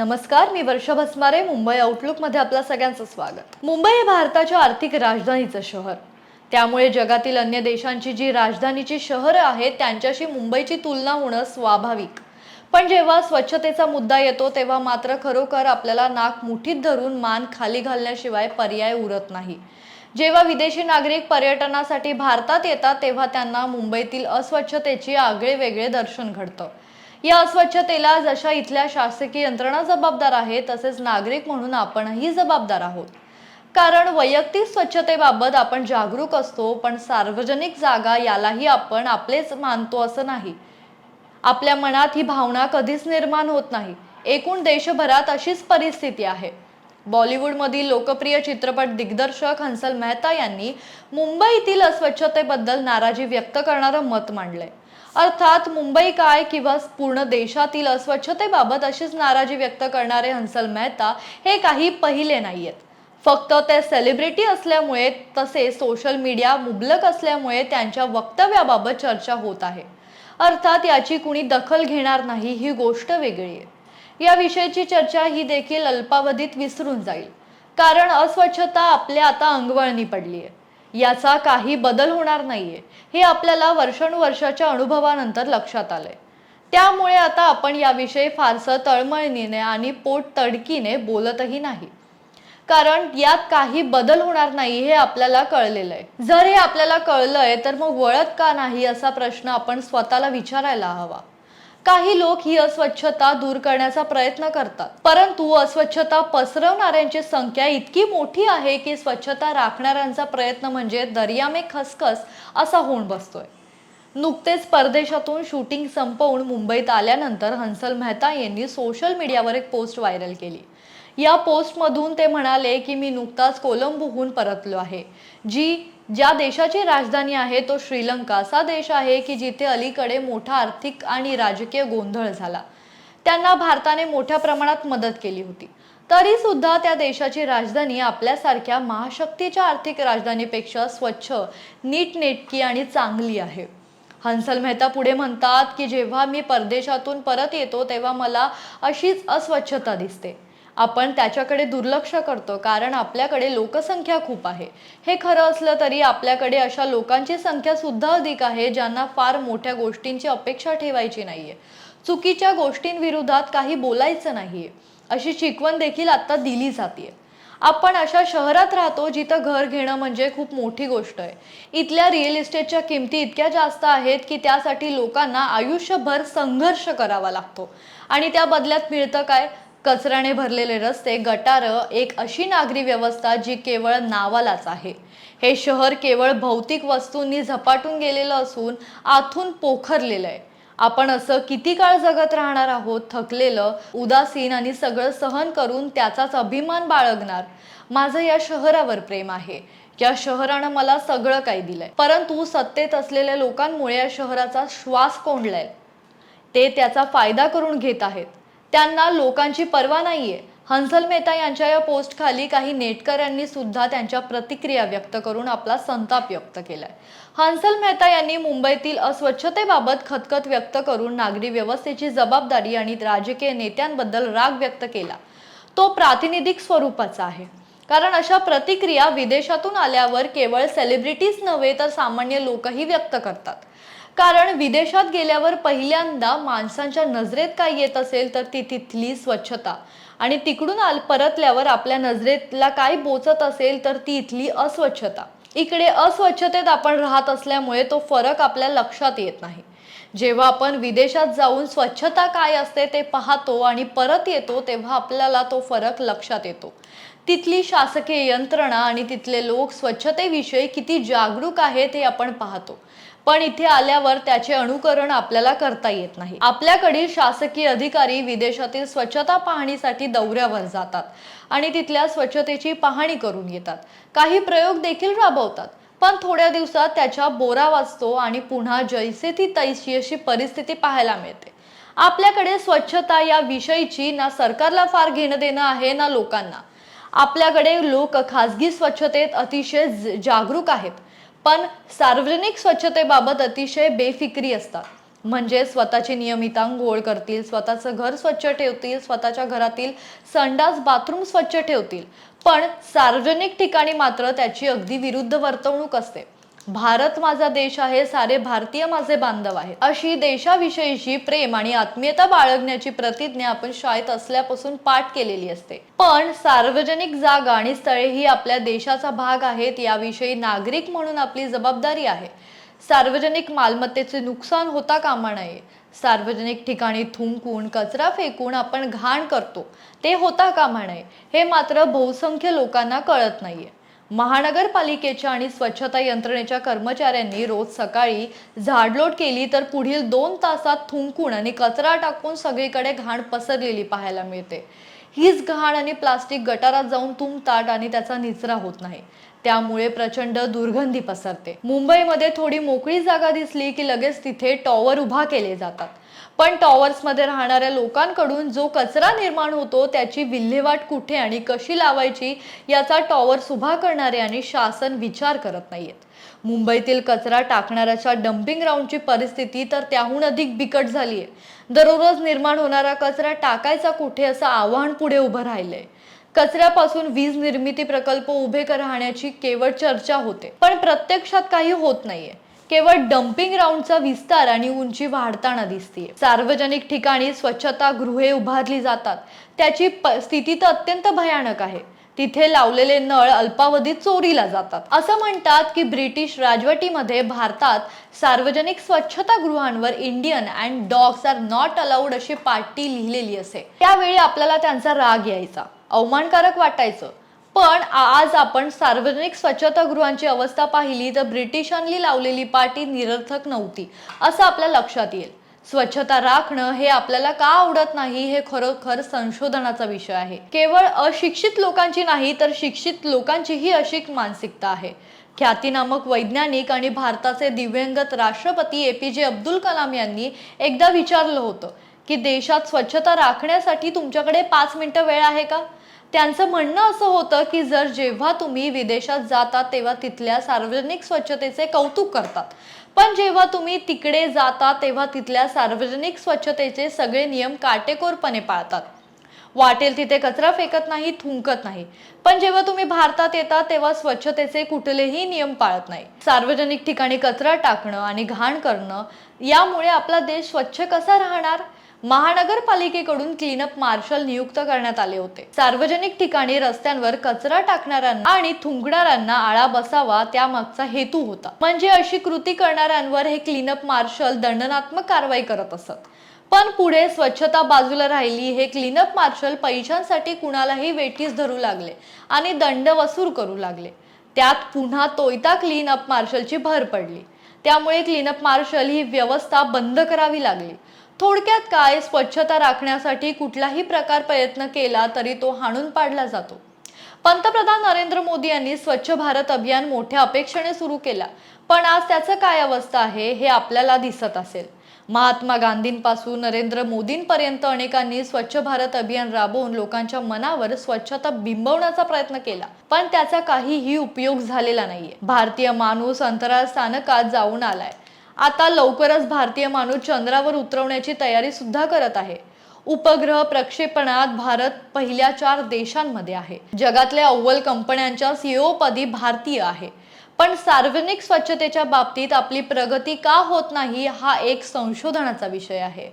नमस्कार मी वर्षा भस्मारे मुंबई आउटलुकमध्ये आपलं सगळ्यांचं स्वागत. मुंबई हे भारताच्या आर्थिक राजधानीचं शहर. त्यामुळे जगातील अन्य देशांची जी राजधानीची शहरं आहेत त्यांच्याशी मुंबईची तुलना होणं स्वाभाविक. पण जेव्हा स्वच्छतेचा मुद्दा येतो तेव्हा मात्र खरोखर आपल्याला नाक मुठीत धरून मान खाली घालण्याशिवाय पर्याय उरत नाही. जेव्हा विदेशी नागरिक पर्यटनासाठी भारतात येतात तेव्हा त्यांना मुंबईतील अस्वच्छतेची आगळे वेगळे दर्शन घडतं. या अस्वच्छतेला जशा इथल्या शासकीय यंत्रणा जबाबदार आहे तसेच नागरिक म्हणून आपणही जबाबदार आहोत. कारण वैयक्तिक स्वच्छतेबाबत आपण जागरूक असतो पण सार्वजनिक जागा यालाही आपण आपलेच मानतो असं नाही. आपल्या मनात ही भावना कधीच निर्माण होत नाही. एकूण देशभरात अशीच परिस्थिती आहे. बॉलिवूडमधील लोकप्रिय चित्रपट दिग्दर्शक हंसल मेहता यांनी मुंबईतील अस्वच्छतेबद्दल नाराजी व्यक्त करणारं मत मांडलंय. अर्थात मुंबई काय किंवा पूर्ण देशातील अस्वच्छतेबाबत अशीच नाराजी व्यक्त करणारे हंसल मेहता हे काही पहिले नाहीयेत. फक्त ते सेलिब्रिटी असल्यामुळे तसे सोशल मीडिया मुबलक असल्यामुळे त्यांच्या वक्तव्याबाबत चर्चा होत आहे. अर्थात याची कुणी दखल घेणार नाही ही गोष्ट वेगळी आहे. याविषयीची चर्चा ही देखील अल्पावधीत विसरून जाईल. कारण अस्वच्छता आपल्या आता अंगवळणी पडली आहे याचा काही बदल होणार नाहीये. हे आपल्याला वर्षानुवर्षाच्या अनुभवानंतर लक्षात आलंय. त्यामुळे आता आपण याविषयी फारसं तळमळणीने आणि पोट तडकीने बोलतही नाही. कारण यात काही बदल होणार नाही हे आपल्याला कळलेलं आहे. जर हे आपल्याला कळलंय तर मग वळत का नाही असा प्रश्न आपण स्वतःला विचारायला हवा. काही लोक ही अस्वच्छता दूर करण्याचा प्रयत्न करतात. परंतु अस्वच्छता पसरवणाऱ्यांची संख्या इतकी मोठी आहे की स्वच्छता राखणाऱ्यांचा प्रयत्न म्हणजे दर्यामे खसखस असा होऊन बसतोय. नुकतेच परदेशातून शूटिंग संपवून मुंबईत आल्यानंतर हंसल मेहता यांनी सोशल मीडियावर एक पोस्ट व्हायरल केली. या पोस्टमधून ते म्हणाले की मी नुकताच कोलंबोहून परतलो आहे जी ज्या देशाची राजधानी आहे तो श्रीलंका. असा देश आहे की जिथे अलीकडे मोठा आर्थिक आणि राजकीय गोंधळ झाला. त्यांना भारताने मोठ्या प्रमाणात मदत केली होती. तरी सुद्धा त्या देशाची राजधानी आपल्यासारख्या महाशक्तीच्या आर्थिक राजधानीपेक्षा स्वच्छ नीटनेटकी आणि चांगली आहे. हंसल मेहता पुढे म्हणतात की जेव्हा मी परदेशातून परत येतो तेव्हा मला अशीच अस्वच्छता दिसते. आपण त्याच्याकडे दुर्लक्ष करतो कारण आपल्याकडे लोकसंख्या खूप आहे. हे खरं असलं तरी आपल्याकडे अशा लोकांची संख्या सुद्धा अधिक आहे ज्यांना फार मोठ्या गोष्टींची अपेक्षा ठेवायची नाहीये. चुकीच्या गोष्टींविरोधात काही बोलायचं नाहीये. अशी शिकवण देखील आता दिली जाते आपण अशा शहरात राहतो जिथं घर घेणं म्हणजे खूप मोठी गोष्ट आहे. इथल्या रिअल इस्टेटच्या किमती इतक्या जास्त आहेत की त्यासाठी लोकांना आयुष्यभर संघर्ष करावा लागतो. आणि त्या बदल्यात मिळतं काय? कचऱ्याने भरलेले रस्ते गटार एक अशी नागरी व्यवस्था जी केवळ नावालाच आहे. हे शहर केवळ भौतिक वस्तूंनी झपाटून गेलेलं असून आतून पोखरलेलं आहे. आपण असं किती काळ जगत राहणार आहोत थकलेलं उदासीन आणि सगळं सहन करून त्याचाच अभिमान बाळगणार? माझं या शहरावर प्रेम आहे. या शहरानं मला सगळं काही दिलंय. परंतु सत्तेत असलेल्या लोकांमुळे या शहराचा श्वास कोंडलाय. ते त्याचा फायदा करून घेत आहेत. त्यांना लोकांची पर्वा नाहीये. हंसल मेहता यांच्या या पोस्ट खाली काही नेटकऱ्यांनी सुद्धा त्यांच्या प्रतिक्रिया व्यक्त करून आपला संताप व्यक्त केलाय. हंसल मेहता यांनी मुंबईतील अस्वच्छतेबाबत खतखत व्यक्त करून नागरी व्यवस्थेची जबाबदारी आणि राजकीय नेत्यांबद्दल राग व्यक्त केला. तो प्रातिनिधिक स्वरूपाचा आहे. कारण अशा प्रतिक्रिया विदेशातून आल्यावर केवळ सेलिब्रिटीज नव्हे तर सामान्य लोकही व्यक्त करतात. कारण विदेशात गेल्यावर पहिल्यांदा माणसांच्या नजरेत काय येत असेल तर ती तिथली स्वच्छता. आणि तिकडून आल परतल्यावर आपल्या नजरेतला काय बोचत असेल तर ती इथली अस्वच्छता. इकडे अस्वच्छतेत आपण राहत असल्यामुळे तो फरक आपल्या लक्षात येत नाही. जेव्हा आपण विदेशात जाऊन स्वच्छता काय असते ते पाहतो आणि परत येतो तेव्हा आपल्याला तो फरक लक्षात येतो. तिथली शासकीय यंत्रणा आणि तिथले लोक स्वच्छतेविषयी किती जागरूक आहेत हे आपण पाहतो. पण इथे आल्यावर त्याचे अनुकरण आपल्याला करता येत नाही. आपल्याकडील शासकीय अधिकारी विदेशातील स्वच्छता पाहणीसाठी दौऱ्यावर जातात आणि तिथल्या स्वच्छतेची पाहणी करून येतात काही प्रयोग देखील राबवतात पण थोड्या दिवसात त्याच्या बोरा वाचतो आणि पुन्हा जैसे ती तैशी अशी परिस्थिती पाहायला मिळते. आपल्याकडे स्वच्छता या विषयीची ना सरकारला फार घेणं देणं आहे ना लोकांना. आपल्याकडे लोक खाजगी स्वच्छतेत अतिशय जागरूक आहेत. पण सार्वजनिक स्वच्छतेबाबत अतिशय बेफिक्री असतात. म्हणजे स्वतःची नियमित आंघोळ करतील स्वतःचं घर स्वच्छ ठेवतील स्वतःच्या घरातील संडास बाथरूम स्वच्छ ठेवतील. पण सार्वजनिक ठिकाणी मात्र त्याची अगदी विरुद्ध वर्तवणूक असते. भारत माझा देश आहे सारे भारतीय माझे बांधव आहेत. अशी देशाविषयीची प्रेम आणि आत्मीयता बाळगण्याची प्रतिज्ञा आपण शाळेत असल्यापासून पाठ केलेली असते. पण सार्वजनिक जागा आणि स्थळे ही आपल्या देशाचा भाग आहेत याविषयी नागरिक म्हणून आपली जबाबदारी आहे. सार्वजनिक मालमत्तेचे नुकसान होता कामा नये. सार्वजनिक ठिकाणी थुंकून कचरा फेकून आपण घाण करतो. ते होता कामा नये. हे मात्र बहुसंख्य लोकांना कळत नाहीये. महानगरपालिकेच्या आणि स्वच्छता यंत्रणेच्या कर्मचाऱ्यांनी रोज सकाळी झाडलोट केली तर पुढील दोन तासात थुंकून आणि कचरा टाकून सगळीकडे घाण पसरलेली पाहायला मिळते. हीच घाण आणि प्लास्टिक गटारात जाऊन तुमताट आणि त्याचा निचरा होत नाही. त्यामुळे प्रचंड दुर्गंधी पसरते. मुंबईमध्ये थोडी मोकळी जागा दिसली की लगेच तिथे टॉवर उभा केले जातात. पण टॉवर्समध्ये राहणाऱ्या लोकांकडून जो कचरा निर्माण होतो त्याची विल्हेवाट कुठे आणि कशी लावायची याचा टॉवर्स उभा करणारे आणि शासन विचार करत नाहीयेत. मुंबईतील कचरा टाकणाऱ्याच्या डम्पिंग ग्राउंडची परिस्थिती तर त्याहून अधिक बिकट झाली आहे दररोज निर्माण होणारा कचरा टाकायचा कुठे असं आव्हान पुढे उभं राहिलंय. कचऱ्यापासून वीज निर्मिती प्रकल्प उभे राहण्याची केवळ चर्चा होते. पण प्रत्यक्षात काही होत नाहीये. केवळ डम्पिंग ग्राउंडचा विस्तार आणि उंची वाढताना दिसते सार्वजनिक ठिकाणी स्वच्छता गृहे उभारली जातात. त्याची स्थिती तर अत्यंत भयानक आहे. तिथे लावलेले नळ अल्पावधीत चोरीला जातात. असं म्हणतात की ब्रिटिश राजवटीमध्ये भारतात सार्वजनिक स्वच्छता गृहांवर Indian and dogs are not allowed अशी पाटी लिहिलेली असे. त्यावेळी आपल्याला त्यांचा राग यायचा. अवमानकारक वाटायचं. पण आज आपण सार्वजनिक स्वच्छतागृहांची अवस्था पाहिली तर ब्रिटिशांनी लावलेली पाटी निरर्थक नव्हती असं आपल्या लक्षात येईल. स्वच्छता राखणं हे आपल्याला का आवडत नाही हे खरोखर संशोधनाचा विषय आहे. केवळ अशिक्षित लोकांची नाही तर शिक्षित लोकांचीही अशी मानसिकता आहे. ख्यातीनामक वैज्ञानिक आणि भारताचे दिव्यंगत राष्ट्रपती ए पी जे अब्दुल कलाम यांनी एकदा विचारलं होतं की देशात स्वच्छता राखण्यासाठी तुमच्याकडे पाच मिनिटं वेळ आहे का? त्यांचं म्हणणं असं होतं की जर जेव्हा तुम्ही विदेशात जाता तेव्हा तिथल्या सार्वजनिक स्वच्छतेचे कौतुक करतात. पण जेव्हा तुम्ही तिकडे जाता तेव्हा तिथल्या सार्वजनिक स्वच्छतेचे सगळे नियम काटेकोरपणे पाळतात. वाटेल तिथे कचरा फेकत नाही थुंकत नाही. पण जेव्हा तुम्ही भारतात येता तेव्हा स्वच्छतेचे कुठलेही नियम पाळत नाही. सार्वजनिक ठिकाणी कचरा टाकणं आणि घाण करणं यामुळे आपला देश स्वच्छ कसा राहणार? महानगरपालिकेकडून क्लीनअप मार्शल नियुक्त करण्यात आले होते. सार्वजनिक ठिकाणी रस्त्यांवर कचरा टाकणाऱ्यांना आणि थुंकणाऱ्यांना आळा बसावा त्यामागचा हेतू होता. म्हणजे अशी कृती करणाऱ्यांवर हे क्लीनअप मार्शल दंडनात्मक कारवाई करत असत. पण पुढे स्वच्छता बाजूला राहिली हे क्लीनअप मार्शल पैशांसाठी कुणालाही वेठीस धरू लागले आणि दंड वसूल करू लागले. त्यात पुन्हा तोयता क्लीनअप मार्शलची भर पडली. त्यामुळे क्लीनअप मार्शल ही व्यवस्था बंद करावी लागली. थोडक्यात काय स्वच्छता राखण्यासाठी कुठलाही प्रकार प्रयत्न केला तरी तो हाणून पाडला जातो. पंतप्रधान नरेंद्र मोदी यांनी स्वच्छ भारत अभियान मोठ्या अपेक्षेने सुरू केला. पण आज त्याचं काय अवस्था आहे हे आपल्याला दिसत असेल. महात्मा गांधींपासून नरेंद्र मोदींपर्यंत अनेकांनी स्वच्छ भारत अभियान राबवून लोकांच्या मनावर स्वच्छता बिंबवण्याचा प्रयत्न केला. पण त्याचा काहीही उपयोग झालेला नाहीये. भारतीय माणूस अंतराळ स्थानकात जाऊन आलाय. आता लवकरच भारतीय माणूस चंद्रावर उतरवण्याची तयारी सुद्धा करत आहे. उपग्रह प्रक्षेपणात भारत पहिल्या चार देशांमध्ये आहे. जगातल्या अव्वल कंपन्यांच्या सीओ पदी भारतीय आहे. पण सार्वजनिक स्वच्छतेच्या बाबतीत आपली प्रगती का होत नाही हा एक संशोधनाचा विषय आहे.